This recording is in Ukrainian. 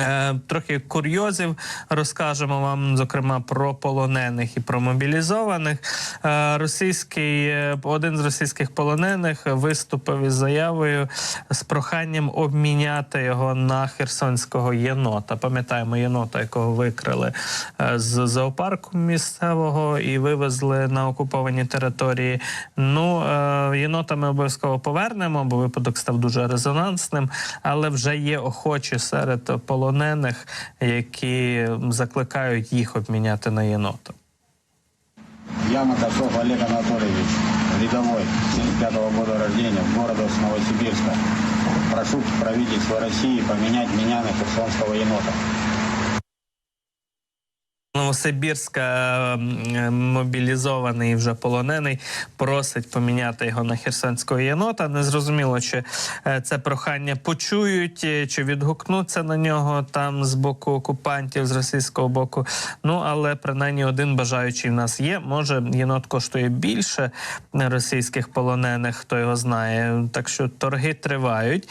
Е, Трохи курйозів розкажемо вам, зокрема, про полонених і про мобілізованих. Е, Російський е, один з російських полонених виступив із заявою з проханням обміняти його на херсонського єнота. Пам'ятаємо єнота, якого викрили з зоопарку місцевого і вивезли на окуповані території. Ну єнота ми обов'язково повернемо, бо випадок став дуже резонансним, але вже є охочі серед полонених, які закликають їх обміняти на єнота. Я Макасов Олег Анатольевич, рядовой, 75 года рождения, города Новосибирска. Прошу правительства России поменять меня на херсонского енота. Новосибірська мобілізований вже полонений просить поміняти його на херсонського єнота. Незрозуміло, чи е, це прохання почують, е, чи відгукнуться на нього там з боку окупантів з російського боку. Ну але принаймні один бажаючий в нас є. Може, єнот коштує більше російських полонених, хто його знає. Так що торги тривають.